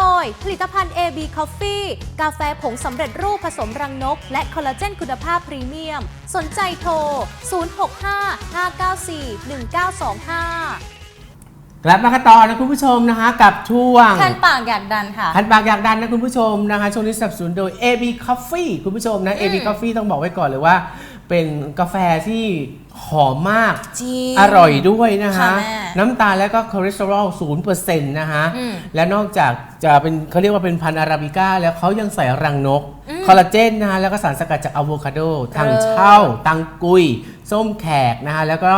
ดย ผลิตภัณฑ์ AB Coffee กาแฟผงสำเร็จรูปผสมรังนก และคอลลาเจนคุณภาพพรีเมียม สนใจโทร 065-594-1925กลับมากันต่อนะคุณผู้ชมนะคะกับช่วงคันปากอยากดันค่ะ คันปากอยากดันนะคุณผู้ชมนะคะช่วงนี้สนับสนุนโดย AB Coffee คุณผู้ชมนะ AB Coffee ต้องบอกไว้ก่อนเลยว่า เป็นกาแฟที่หอมมากจริง อร่อยด้วยนะคะ ค่ะแม่น้ำตาลและก็คอเลสเตอรอล0%นะคะ อืมและนอกจากจะเป็นเขาเรียกว่าเป็นพันธุ์อาราบิก้า แล้วเขายังใส่รังนกอืมคอลลาเจนนะคะแล้วก็สารสกัดจากอะโวคาโดทางเลิศเช่า ตังกุย ส้มแขกนะคะแล้วก็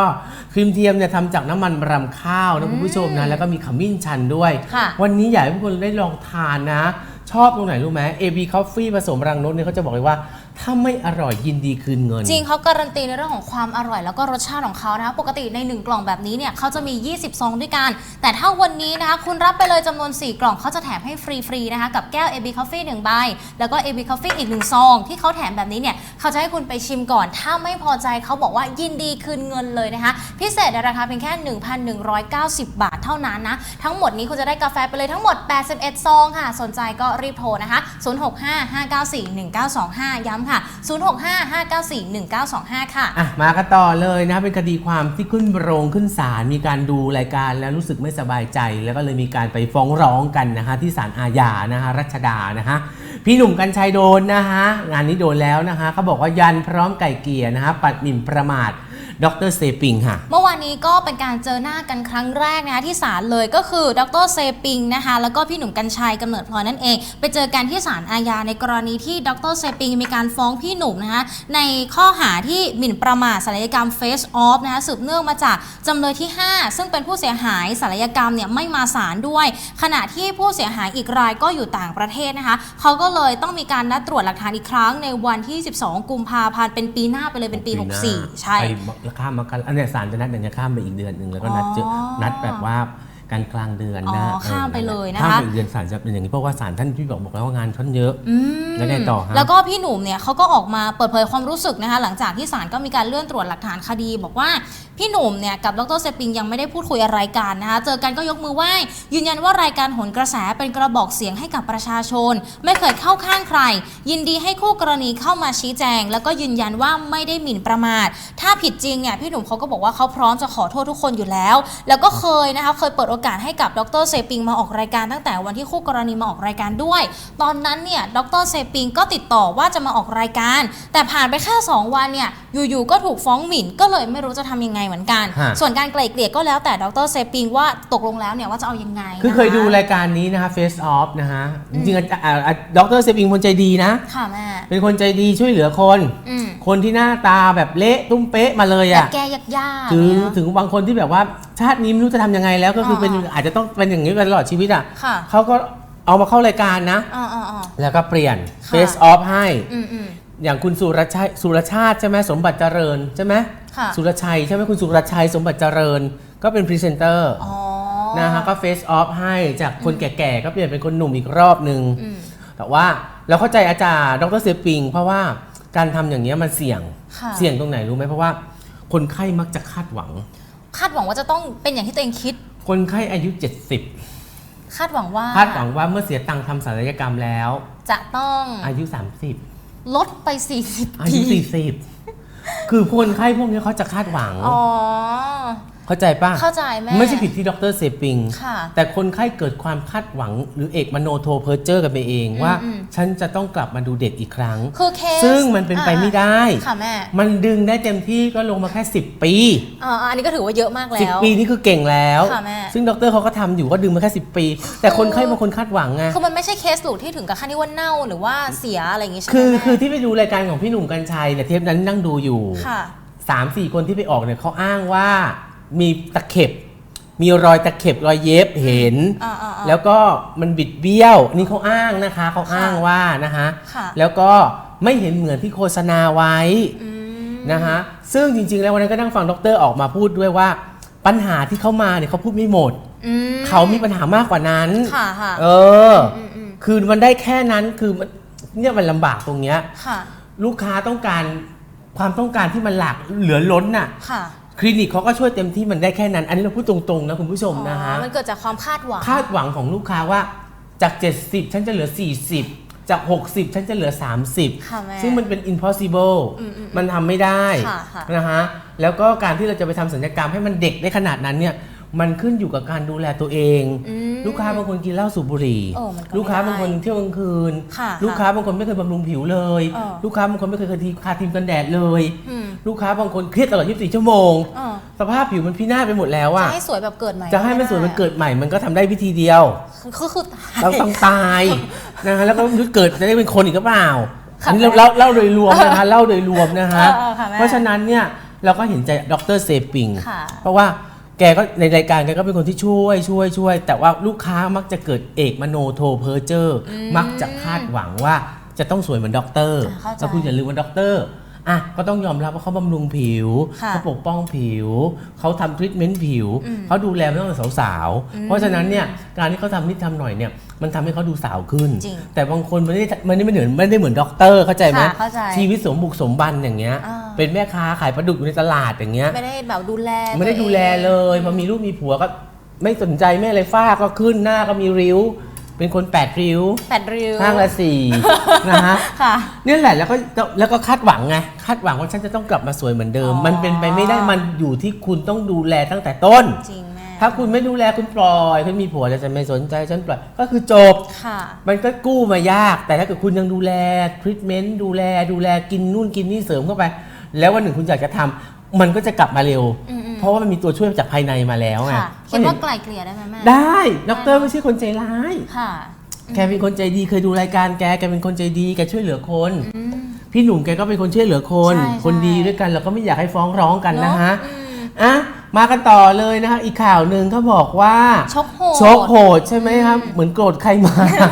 ครีมเทียมเนี่ยทำจากน้ำมันรำข้าวนะคุณผู้ชมนะแล้วก็มีขมิ้นชันด้วย ค่ะ วันนี้อยากให้ทุกคนได้ลองทานนะ ชอบตรงไหนรู้ไหม AB Coffee ผสมรังนกเนี่ยเขาจะบอกเลยว่า ถ้าไม่อร่อยยินดีคืนเงิน จริงเขาการันตีในเรื่องของความอร่อย แล้วก็รสชาติของเขานะคะปกติใน 1 กล่องแบบนี้เนี่ยเขาจะมี 20 ซองด้วยกัน แต่ถ้าวันนี้นะคะคุณรับไปเลยจำนวน 4 กล่องเขาจะแถมให้ฟรีๆนะคะกับแก้ว AB Coffee 1ใบแล้วก็ AB Coffee อีก 1 ซอง ที่เขาแถมแบบนี้เนี่ยเขาจะให้คุณไปชิมก่อน ถ้าไม่พอใจเขาบอกว่ายินดีคืนเงินเลยนะคะพิเศษในราคาเพียงแค่ 1,190 บาทเท่านั้นนะทั้งหมดนี้คุณจะได้กาแฟไปเลยทั้งหมด 81 ซองค่ะ สนใจก็รีบโทรนะคะ 0655941925 ย้ำค่ะ0655941925 ค่ะ อะมากันต่อเลยนะเป็นคดีความที่ขึ้นโรงขึ้นศาลมีการดูรายการแล้วรู้สึกไม่สบายใจ แล้วก็เลยมีการไปฟ้องร้องกันนะคะที่ศาลอาญานะคะรัชดานะคะพี่หนุ่มกัญชัยโดนนะคะงานนี้โดนแล้วนะคะเขาบอกว่ายันพร้อมไก่เกลี่ยนะคะปัดหมิ่นประมาท ดรเซปิงค่ะ เมื่อวานนี้ก็เป็นการเจอหน้ากันครั้งแรกนะคะที่ศาลเลยก็คือดรเซปิงนะคะแล้วก็พี่หนุ่มกัญชัยกำเนิดพลอยนั่นเอง ไปเจอกันที่ศาลอาญาในกรณีที่ดรเซปิงมีการฟ้องพี่หนุ่มนะคะในข้อหาที่หมิ่นประมาทศัลยกรรม Face Off นะคะสืบเนื่องมาจากจำเลยที่ 5 ซึ่งเป็นผู้เสียหายศัลยกรรมเนี่ยไม่มาศาลด้วย ขณะที่ผู้เสียหายอีกรายก็อยู่ต่างประเทศนะคะเขาก็เลยต้องมีการนัดตรวจหลักฐานอีกครั้งในวันที่ 12 กุมภาพันธ์เป็นปีหน้าไปเลยเป็นปี 64 ใช่ไปข้ามมากันอันเนี้ยศาลจะนัดอย่างเงี้ยข้ามไปอีกเดือนหนึ่งแล้วก็นัดเจออ๋อนัดแบบว่า การกลางเดือนนะอ๋อข้ามไปเลยนะคะ ข้ามไปอีกเดือนศาลจะเป็นอย่างนี้เพราะว่าศาลท่านที่บอกบอกแล้วว่างานท่านเยอะ อืมแล้วไงต่อฮะแล้วก็พี่หนุ่มเนี่ยเขาก็ออกมาเปิดเผยความรู้สึกนะคะ หลังจากที่ศาลก็มีการเลื่อนตรวจหลักฐานคดี บอกว่าพี่หนุ่มเนี่ยกับดรเซปิงยังไม่ได้พูดคุยอะไรกันนะคะ เจอกันก็ยกมือไหว้ยืนยันว่ารายการโหนกระแสเป็นกระบอกเสียงให้กับประชาชน ไม่เคยเข้าข้างใคร ยินดีให้คู่กรณีเข้ามาชี้แจง แล้วก็ยืนยันว่าไม่ได้หมิ่นประมาท ถ้าผิดจริงเนี่ยพี่หนุ่มเขาก็บอกว่าเขาพร้อมจะขอโทษทุกคนอยู่แล้ว แล้วก็เคยนะคะเคยเปิดโอกาสให้กับดรเซปิงมาออกรายการตั้งแต่วันที่คู่กรณีมาออกรายการด้วย ตอนนั้นเนี่ยดรเซปิงก็ติดต่อว่าจะมาออกรายการ แต่ผ่านไปแค่2วันเนี่ยอยู่ๆก็ถูกฟ้องหมิ่นก็เลยไม่รู้จะทำยังไงเหมือนกันฮะส่วนการไกล่เกลี่ยก็แล้วแต่ดรเซปิงว่าตกลงแล้วเนี่ยว่าจะเอายังไงคือเคยนะะดูรายการนี้นะคะ Face Off นะฮะจริงๆอาจอ่าอ่าดรเซปิงคนใจดีนะค่ะแม่เป็นคนใจดีช่วยเหลือคนอืมคนที่หน้าตาแบบเละตุ้มเป๊ะมาเลยแต่อะ่ะแกยากๆถึงเนี่ยถึงบางคนที่แบบว่าชาตินี้ไม่รู้จะทำยังไงแล้วก็คือเป็นอ่าอาจจะต้องเป็นอย่างนี้ไปตลอดชีวิตอะ่ะค่ะ เขาก็เอามาเข้ารายการนะอ๋ออ๋ออ๋อแล้วก็เปลี่ยนค่ะ Face Off ให้ อืมอืม อย่างคุณสุรชัยสุรชาติใช่ไหมสมบัติเจริญใช่ไหมค่ะสุรชัยใช่ไหมคุณสุรชัยสมบัติเจริญ ก็เป็นพรีเซนเตอร์อ๋อนะฮะก็เฟซออฟให้จากคนแก่ๆ ก็เปลี่ยนเป็นคนหนุ่มอีกรอบหนึ่งอืมแต่ว่าเราเข้าใจอาจารย์ดรเซปิง เพราะว่าการทำอย่างเงี้ยมันเสี่ยงค่ะ เสี่ยงตรงไหนรู้ไหมเพราะว่า คนไข้มักจะคาดหวัง คาดหวังว่าจะต้องเป็นอย่างที่ตัวเองคิด คนไข้อายุคาดหวังว่า70คาดหวังว่าเมื่อเสียตังค์ทำศัลยกรรมแล้ว จะต้องอายุลดไป40 30อาปียุ 40 คือคนไข้พวกนี้เขาจะคาดหวัง อ๋อ เข้าใจป่ะ เข้าใจแม่ ไม่ใช่ผิดที่ดรเซปิง ค่ะแต่คนไข้เกิดความคาดหวังหรือเอกมโนโทเพอร์เจอร์กันไปเองว่า อืมฉันจะต้องกลับมาดูเด็กอีกครั้ง คือเคสซึ่งมันเป็นไปไม่ได้ ค่ะแม่มันดึงได้เต็มที่ก็ลงมาแค่ 10 ปีอ่าอันนี้ก็ถือว่าเยอะมากแล้ว 10 ปีนี่คือเก่งแล้ว ค่ะแม่ ซึ่งดรเขาก็ทำอยู่ก็ดึงมาแค่ 10 ปี แต่คนไข้บางคนคาดหวังไง คือมันไม่ใช่เคสหลุดที่ถึงกับขั้นที่ว่าเน่าหรือว่าเสียอะไรอย่างงี้ใช่ไหมคือแม่คือที่ไปดูรายการของพี่หนุ่มกัญชัยเนี่ยเทปนั้นนั่งดูอยู่ค่ะ3 4คนที่ไปออกเนี่ยเขาอ้างว่า มีตะเข็บ มีรอยตะเข็บรอยเย็บเห็น อ่าอ่าอ่า แล้วก็มันบิดเบี้ยวนี่เขาอ้างนะคะเขาอ้างว่านะคะค่ะ แล้วก็ไม่เห็นเหมือนที่โฆษณาไว้ อืม นะคะซึ่งจริงๆ แล้ววันนั้นก็นั่งฟังดรออกมาพูดด้วยว่า ปัญหาที่เขามาเนี่ยเขาพูดไม่หมด อืม เขามีปัญหามากกว่านั้นค่ะค่ะเออออืมอืม คือมันได้แค่นั้นคือมันเนี่ยมันลำบากตรงเนี้ย ค่ะ ลูกค้าต้องการความต้องการที่มันหลากเหลือล้นน่ะ ค่ะ คลินิกเขาก็ช่วยเต็มที่มันได้แค่นั้น อันนี้เราพูดตรงๆนะคุณผู้ชมนะฮะอ๋อมันเกิดจากความคาดหวัง คาดหวังของลูกค้าว่าจาก 70 ฉันจะเหลือ 40 จาก 60 ฉันจะเหลือ ค่ะแม่30 ซึ่งมันเป็น impossible อืมอืมมันทำไม่ได้ค่ะค่ะ นะฮะ แล้วก็การที่เราจะไปทำสัญญกรรมให้มันเด็กได้ขนาดนั้นเนี่ย มันขึ้นอยู่กับการดูแลตัวเอง อืม ลูกค้าบางคนกินเหล้าสูบบุหรี่เออมันก็ลูกค้าไม่ได้บางคนเที่ยวกลางคืน ค่ะลูกค้าบางคนไม่เคยบำรุงผิวเลย เออ ลูกค้าบางคนไม่เคยทาทาครีมกันแดดเลย อืมลูกค้าบางคนเครียดตลอด 24 ชั่วโมง เออสภาพผิวมันพินาศไปหมดแล้วจะอะให้สวยแบบเกิดใหม่จะให้มันสวยมันเกิดใหม่มันก็ทำได้วิธีเดียวคือคือเราต้องตายนะฮะแล้วก็เกิดจะได้เป็นคนอีกหรือเปล่าค่ะอันนี้เราเล่าเล่าโดยรวมนะคะเล่าโดยรวมนะคะ เออเออค่ะแม่เพราะฉะนั้นเนี่ยเราก็เห็นใจดรเซปิง ค่ะเพราะว่าแกก็ในรายการแกก็เป็นคนที่ช่วยช่วยช่วย แต่ว่าลูกค้ามักจะเกิดเอกมโนโทเพอร์เจอร์ มักจะคาดหวังว่าจะต้องสวยเหมือนด็อกเตอร์อ่าเข้าใจแล้วคุณอย่าลืมว่าด็อกเตอร์ อะก็ต้องยอมรับว่าเขาบำรุงผิวค่ะเขาปกป้องผิว เขาทำทรีทเมนต์ผิว เขาดูแลมาตั้งแต่สาวๆ เพราะฉะนั้นเนี่ยการที่เขาทำนิดทำหน่อยเนี่ยมันทำให้เขาดูสาวขึ้นจริงแต่บางคนมันไม่ได้มันไม่เหมือนไม่ได้เหมือนด็อกเตอร์เข้าใจไหมค่ะเข้าใจชีวิตสมบุกสมบันอย่างเงี้ยอ่าเป็นแม่ค้าขายปลาดุกอยู่ในตลาดอย่างเงี้ยไม่ได้แบบดูแล ไม่ได้ตัวองดูแลเลยพอมีลูกมีผัวก็ไม่สนใจแม่เลยฝ้าก็ขึ้นหน้าก็มีริ้ว เป็นคนแปดริ้วแปดริ้วข้างละสี่นะฮะค่ะเนี่ยแหละแล้วก็แล้วก็คาดหวังไงคาดหวังว่าฉันจะต้องกลับมาสวยเหมือนเดิมอ๋อมันเป็นไปไม่ได้มันอยู่ที่คุณต้องดูแลตั้งแต่ต้น จริงแม่ถ้าคุณไม่ดูแลคุณปล่อยคุณมีผัวแล้วจะไม่สนใจฉันปล่อยก็คือจบค่ะ มันก็กู้มายาก แต่ถ้าเกิดคุณยังดูแลทรีทเมนต์ดูแลดูแลกินนู่นกินนี่เสริมเข้าไป แล้ววันหนึ่งคุณอยากจะทำมันก็จะกลับมาเร็วอืมๆ เพราะว่ามันมีตัวช่วยจากภายในมาแล้วไงค่ะคิดว่าไกลเกลี่ยได้ไหมแม่ได้ด็อกเตอร์ไม่ใช่คนใจร้าย ค่ะแกเป็นคนใจดีเคยดูรายการแกแกเป็นคนใจดีแกช่วยเหลือคน อืม พี่หนุ่มแกก็เป็นคนช่วยเหลือคน ใช่ใช่คนดีด้วยกันเราก็ไม่อยากให้ฟ้องร้องกันนะฮะเนอะอืมอะมากันต่อเลยนะคะอีกข่าวหนึ่งเขาบอกว่าชกโหด ชกโหดใช่ไหมครับ เหมือนโกรธใครมาเท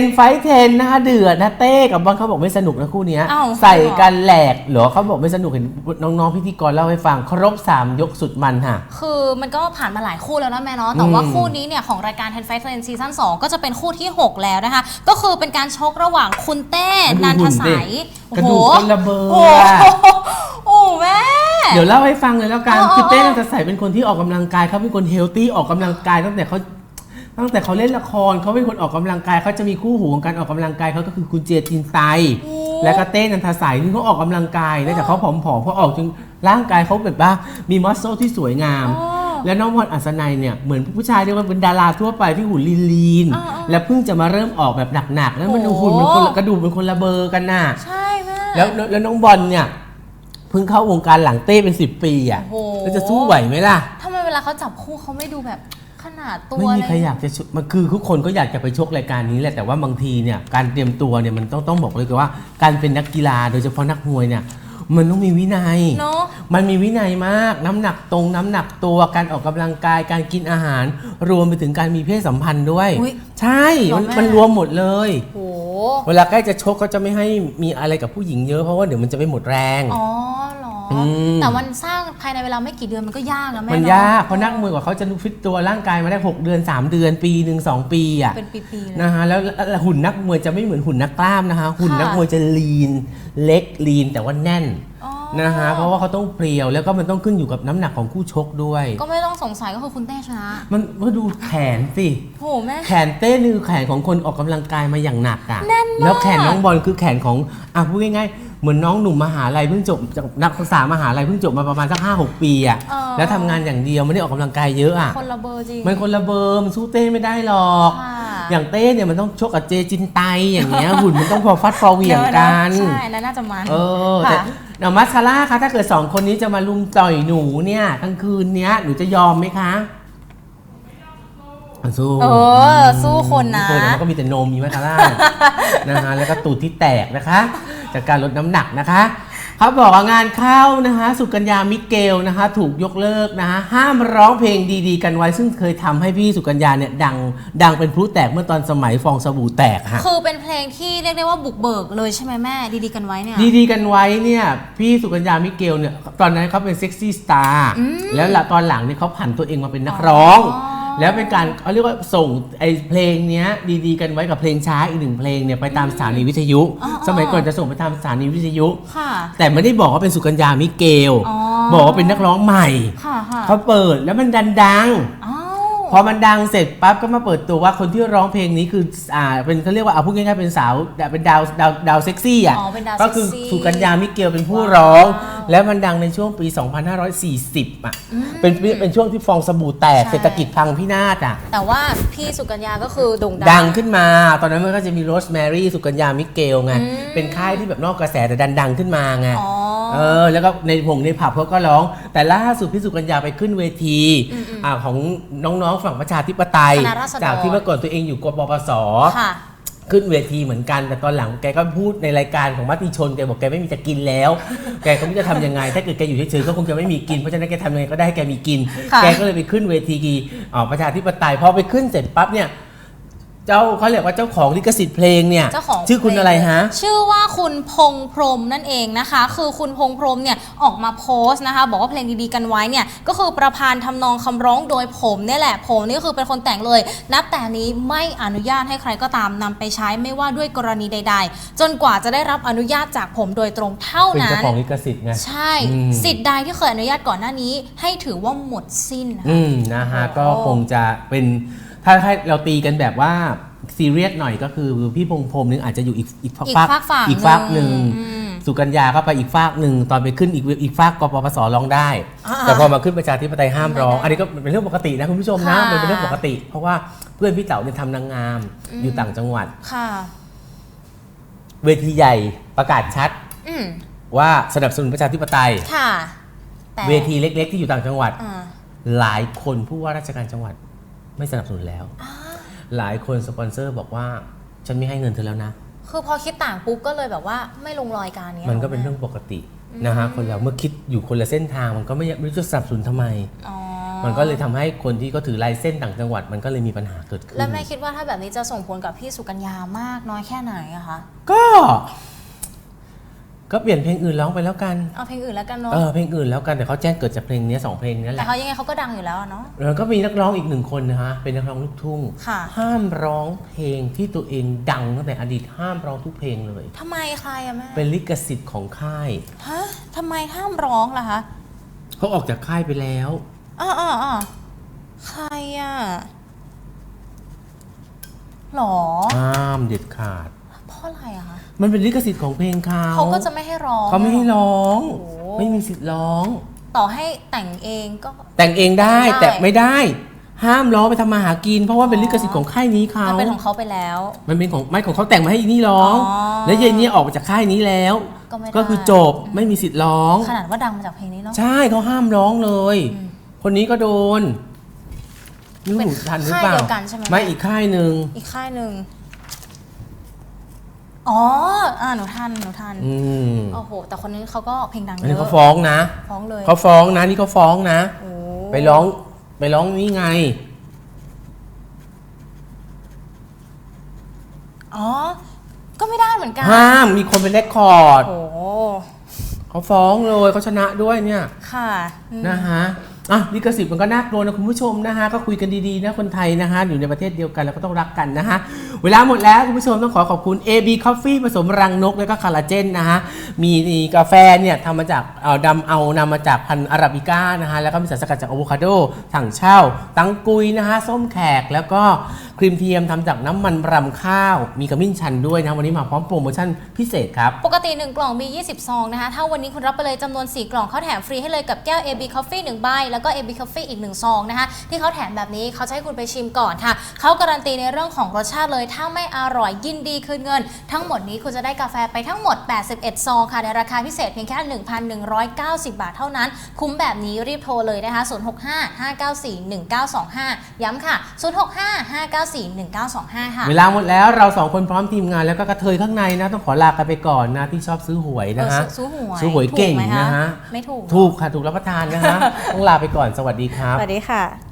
นไฟเทนนะคะเดือดนะเต้กับบอลเขาบอกไม่สนุกนะคู่เนี้ยอ้าวใส่กันแหลกเหรอเขาบอกไม่สนุกเห็นน้องๆพิธีกรเล่าให้ฟังครบ 3 ยกสุดมันค่ะ คือมันก็ผ่านมาหลายคู่แล้วนะแม่เนาะแต่ว่าอืม คู่นี้เนี่ยของรายการ Ten Fight Ten Season 2 ก็จะเป็นคู่ที่ 6 แล้วนะคะ ก็คือเป็นการชกระหว่างคุณเต้นันทสายกระดูกคนละเบอร์โอ้อะโหโอ้แม่ เดี๋ยวเล่าให้ฟังเลยแล้วกัน อ๋อคือเต้อ๋อนันทสายเป็นคนที่ออกกำลังกายเขาเป็นคนเฮลตี้ออกกำลังกายตั้งแต่เขา ตั้งแต่เขาเล่นละครเขาเป็นคนออกกำลังกายเขาจะมีคู่หูของการออกกำลังกายเขาก็คือคุณเจยจินไตและก็เต้นันทสายที่เขาออกกำลังกายนะแต่เขาผอมๆเขาออกจนร่างกายเขาแบบว่ามีมัสโซที่สวยงามอ๋อแล้วน้องพรอัศนัยเนี่ยเหมือนผู้ชายที่ว่าเป็นดาราทั่วไปที่หุ่นลีนอ่าๆและเพิ่งจะมาเริ่มออกแบบหนักๆแล้วมันโอ้โหหุ่นมันคนละกระดูกเป็นคนละเบอร์กันน่ะใช่แม่แล้วแล้วแล้วน้องบอลเนี่ยเพิ่งเข้าวงการหลังเต้เป็น 10 ปีอะโอ้โหแล้วจะสู้ไหวไหมล่ะทำไมเวลาเขาจับคู่เขาไม่ดูแบบ ขนาดตัวไม่มีใครเลอยากจะชกมันคือทุกคนก็อยากจะไปชกรายการนี้แหละแต่ว่าบางทีเนี่ยการเตรียมตัวเนี่ยมันต้องต้องบอกเลยว่า การเป็นนักกีฬาโดยเฉพาะนักมวยเนี่ยมันต้องมีวินัยเนาะมันมีวินัยมาก น้ำหนักตรง น้ำหนักตัว การออกกำลังกาย การกินอาหาร รวมไปถึงการมีเพศสัมพันธ์ด้วยอุ๊ยใช่มันเหรอแม่มันรวมหมดเลยโหเวลาใกล้จะชกเขาจะไม่ให้มีอะไรกับผู้หญิงเยอะ เพราะว่าเดี๋ยวมันจะไม่หมดแรง อ๋อเหรออมแต่มันสร้าง ภายในเวลาไม่กี่เดือนมันก็ยากนะแม่มันเอะยากเพราะนักมวยกว่าเขาจะฟิตตัวร่างกายมาได้ 6 เดือน 3 เดือนปีหนึ่งสองปีอะเป็นปีๆเลยนะฮะแล้วแล้วหุ่นนักมวยจะไม่เหมือนหุ่นนักกล้ามนะคะหุ่นค่ะนักมวยจะลีนเล็กลีนแต่ว่าแน่นอ๋อ นะฮะเพราะว่าเขาต้องเพรียวแล้วก็มันต้องขึ้นอยู่กับน้ำหนักของคู่ชกด้วย ก็ไม่ต้องสงสัยก็คือคุณเต้ชนะมันก็ดูแขนสิ โหแม่ แขนเต้นี่คือแขนของคนออกกำลังกายมาอย่างหนักอะแน่นมาก แล้วแขนน้องบอลคือแขนของอะพูดง่ายๆเหมือนน้องหนุ่มมหาลัยเพิ่งจบจากนักศึกษามหาลัยเพิ่งจบมาประมาณสักห้าหกปีอะเออ แล้วทำงานอย่างเดียวไม่ได้ออกกำลังกายเยอะอะคนละเบอร์จริง มันคนละเบอร์มันสู้เต้ไม่ได้หรอก ค่ะ อย่างเต้เนี่ยมันต้องชกกับเจจินไตอย่างเงี้ยหุ่นมันต้องพอฟัดพอเหวี่ยงกัน เยอะะใช่นั่นน่าจะมันเออแต่ค่ะ เดี๋ยวมัสคาร่าคะถ้าเกิดสองคนนี้จะมาลุมต่อยหนูเนี่ยกลางคืนเนี้ยหนูจะยอมไหมคะอะสู้เออสู้คนนะ สู้แต่มันก็มีแต่นมมีมัสคาร่า นะฮะแล้วก็ตูดที่แตกนะคะ จากการลดน้ำหนักนะคะ เขาบอกว่างานเข้านะคะสุกัญญามิเกลนะคะ ถูกยกเลิกนะคะห้ามร้องเพลงดีๆ กันไว้ ซึ่งเคยทำให้พี่สุกัญญาเนี่ยดังดังเป็นพลุแตกเมื่อตอนสมัยฟองสบู่แตกฮะ คือเป็นเพลงที่เรียกได้ว่าบุกเบิกเลยใช่ไหมแม่ ดีๆกันไว้เนี่ย ดีๆกันไว้เนี่ยพี่สุกัญญามิเกลเนี่ยตอนนั้นเขาเป็นเซ็กซี่สตาร์อืมแล้วละตอนหลังเนี่ยเขาผันตัวเองมาเป็นนักร้อง อ๋อ แล้วเป็นการเขาเรียกว่าส่งไอ้เพลงเนี้ยดีๆกันไว้กับเพลงช้าอีกหนึ่งเพลงเนี่ยไปตามสถานีวิทยุ อ๋อสมัยก่อนจะส่งไปตามสถานีวิทยุ ค่ะ แต่ไม่ได้บอกว่าเป็นสุกัญญามิเกล อ๋อ บอกว่าเป็นนักร้องใหม่ ค่ะค่ะเขาเปิดแล้วมันดันดัง อ้าวเพอมันดังเสร็จปั๊บก็มาเปิดตัวว่าคนที่ร้องเพลงนี้คืออ่าเป็นเขาเรียกว่าเอาพูดง่ายๆเป็นสาวเป็นดาวดาวดาวเซ็กซี่อะอ๋อเป็นดาวก็คือเซ็กซี่สุกัญญามิเกลเป็นผู้ร้อง ว้าว แล้วมันดังในช่วงปี 2540 อะ เป็นเป็นช่วงที่ฟองสบู่แตก ใช่ เศรษฐกิจพังพินาศอะ แต่ว่าพี่สุกัญญาก็คือโด่งดัดังขึ้นมา ตอนนั้นมันก็จะมีโรสแมรี่สุกัญญามิเกลไง อืมเป็นค่ายที่แบบนอกกระแสแต่ดันดังขึ้นมาไง อ๋อเออ แล้วก็ในผงในผับเขาก็ร้อง แต่ล่าสุดพี่สุกัญญาไปขึ้นเวทีอ่าของน้องๆฝั่งประชาธิปไตย คณะราษฎร จากที่เมื่อก่อนตัวเองอยู่กปปส ค่ะ ขึ้นเวทีเหมือนกันแต่ตอนหลังแกก็พูดในรายการของมติชนแกบอกแกไม่มีจะกินแล้ว แกก็ไม่รู้จะทำยังไง ถ้าเกิดแกอยู่เฉยๆก็คงจะไม่มีกินเพราะฉะนั้นแกทำยังไงก็ได้ให้แกมีกิน ค่ะ แกก็เลยไปขึ้นเวทีอ่าประชาธิปไตยพอไปขึ้นเสร็จปั๊บเนี่ย เจ้าเขาเรียกว่าเจ้าของลิขสิทธิ์เพลงเนี่ย เจ้าของชื่อคุณเพลงอะไรฮะ ชื่อว่าคุณพงษ์พรหมนั่นเองนะคะ คือคุณพงษ์พรหมเนี่ยออกมาโพสต์นะคะ บอกว่าเพลงดีๆกันไว้เนี่ยก็คือประพันธ์ทำนองคำร้องโดยผมเนี่ยแหละผมนี่ก็คือเป็นคนแต่งเลย นับแต่นี้ไม่อนุญาตให้ใครก็ตามนำไปใช้ไม่ว่าด้วยกรณีใด ๆ จนกว่าจะได้รับอนุญาตจากผมโดยตรงเท่าเป็นนั้เจ้านของลิขสิทธิ์ไง ใช่อืม สิทธิ์ใดที่เคยอนุญาตก่อนหน้านี้ ให้ถือว่าหมดสิ้นนะคะอืมนะฮะโอ้ก็คงจะเป็น ถ้าให้เราตีกันแบบว่าซีเรียสหน่อยก็คือพี่พงษ์พรหมนึงอาจจะอยู่อีกอีกอีกฝากฝั่งอีกฝากหนึ่งอืม สุกัญญาก็ไปอีกฝากหนึ่งตอนไปขึ้นอีกอีกฝากกปปสร้องได้ อ่าแต่พอมาขึ้นประชาธิปไตยห้ามร้องไม่ได้อันนี้ก็เป็นเรื่องปกตินะคุณผู้ชมนะค่ะ มันเป็นเรื่องปกติ เพราะว่าเพื่อนพี่เต๋าเนี่ยทำนางงาม อยู่ต่างจังหวัด ค่ะ เวทีใหญ่ประกาศชัดอืมว่าสนับสนุนประชาธิปไตย ค่ะแต่เวทีเล็ก ๆ ที่อยู่ต่างจังหวัด อ่าหลายคนผู้ว่าราชการจังหวัด ไม่สนับสนุนแล้ว หลายคนสปอนเซอร์บอกว่า ฉันไม่ให้เงินเธอแล้วนะ คือพอคิดต่างปุ๊บก็เลยแบบว่าไม่ลงรอยการเนี้ยมันก็หเป็นเรื่องปกตินะฮะคนเราเมื่อคิดอยู่คนละเส้นทางมันก็ไม่ไม่รู้จะสนับสนุนทำไมอ๋อมันก็เลยทำให้คนที่เขาถือลายเส้นต่างจังหวัด มันก็เลยมีปัญหาเกิดขึ้น แล้วแม่คิดว่าถ้าแบบนี้จะส่งผลกับพี่สุกัญญามากน้อยแค่ไหนอะคะ ก็ ก็เปลี่ยนเพลงอื่นร้องไปแล้วกัน เอาเพลงอื่นแล้วกันเนาะเออเพลงอื่นแล้วกันแต่เขาแจ้งเกิดจากเพลงนี้สองเพลงนี้แหแต่ละเขายังไงเขาก็ดังอยู่แล้วอะเนาะ แล้วก็มีนักร้องอีกหนึ่งคนนะฮะเป็นนักร้องลูกทุ่งค่ะ ห้ามร้องเพลงที่ตัวเองดังตั้งแต่อดีตห้ามร้องทุกเพลงเลย ทำไมใครอะแม่เป็นลิขสิทธิ์ของค่ายฮะทำไมห้ามร้องล่ะคะเขาออกจากค่ายไปแล้วอ๋ออ๋ออ๋อใครอะหรอ ห้ามเด็ดขาดเพ ราะอะไรอะคะมันเป็นลิขสิทธิ์ของเพลงเขาเขาก็จะไม่ให้ร้อง เขาไม่ให้ร้อง โอ้โห ไม่มีสิทธิ์ร้อง ต่อให้แต่งเองก็ แต่งเองได้ได้แต่ไม่ได้ ห้ามร้องไปทำมาหากิน เพราะว่าเป็นลิขสิทธิ์ของค่ายนี้เขามันเป็นของเขาไปแล้ว มันเป็นของไม่ของเขาแต่งมาให้อีนี่ร้อง อ๋อแล้วเย็นนี้ออกมาจากค่ายนี้แล้ว ก็ไม่ได้ ก็คือจบไม่มีสิทธิ์ร้อง ขนาดว่าดังมาจากเพลงนี้เนาะ ใช่เขาห้ามร้องเลย อืมคนนี้ก็โดนนี่หนูทันหรือเปล่าค่ายเดียวกันใช่ไหม ไม่อีกค่ายหนึ่ง อีกค่ายหนึ่ง อ๋ออ่าหนูทันหนูทันอืมโอ้โห แต่คนนี้เขาก็เพลงดังอันเยนี้อะเขาฟ้องนะฟ้องเลยเขาฟ้องนะนี่เขาฟ้องนะ โอ้ไปร้องไปร้องนี่ไง อ๋อ ก็ไม่ได้เหมือนกันห้ามมีคนเป็นเรคคอร์ดโอ้โหเขาฟ้องเลยเขาชนะด้วยเนี่ยค่ะอืมนะฮะ อะลิขสิทธิ์มันก็น่ากลัวนะคุณผู้ชมนะฮะก็คุยกันดีๆนะคนไทยนะฮะอยู่ในประเทศเดียวกันแล้วก็ต้องรักกันนะฮะเวลาหมดแล้วคุณผู้ชมต้องขอขอบคุณ AB Coffee ผสมรังนกแล้วก็คาราเจนนะฮะมีกาแฟเนี่ยทำมาจากเอาดำเอานำมาจากพันธุ์อาราบิก้านะฮะแล้วก็มีสารสกัดจากอะโวคาโดถังเช่า ตังกุยนะฮะส้มแขกแล้วก็ ครีมเทียมทำจากน้ำมันรำข้าว มีขมิ้นชันด้วยนะวันนี้มาพร้อมโปรโมชั่นพิเศษครับ ปกติ 1 กล่องมี 20 ซองนะคะ ถ้าวันนี้คุณรับไปเลยจำนวน 4 กล่องเขาแถมฟรีให้เลยกับแก้ว AB Coffee 1ใบ แล้วก็ AB Coffee อีก 1 ซองนะคะ ที่เขาแถมแบบนี้เขาจะให้คุณไปชิมก่อนค่ะ เขาการันตีในเรื่องของรสชาติเลย ถ้าไม่อร่อยยินดีคืนเงิน ทั้งหมดนี้คุณจะได้กาแฟไปทั้งหมด 81 ซองค่ะ ในราคาพิเศษเพียงแค่ 1,190 บาทเท่านั้น คุ้มแบบนี้รีบโทรเลยนะคะ 065-594-1925 ย้ำค่ะ065-594-1925 ค่ะ เวลาหมดแล้วเราสองคนพร้อมทีมงานแล้วก็กระเทยข้างในนะ ต้องขอลากันไปก่อนนะ ที่ชอบซื้อหวยนะฮะเออซื้อหวยซื้อหวยเก่งถูกไหมคะนะฮะไม่ถูก ถูกค่ะ ถูกรับประทานนะฮะ ต้องลาไปก่อนสวัสดีครับ สวัสดีค่ะ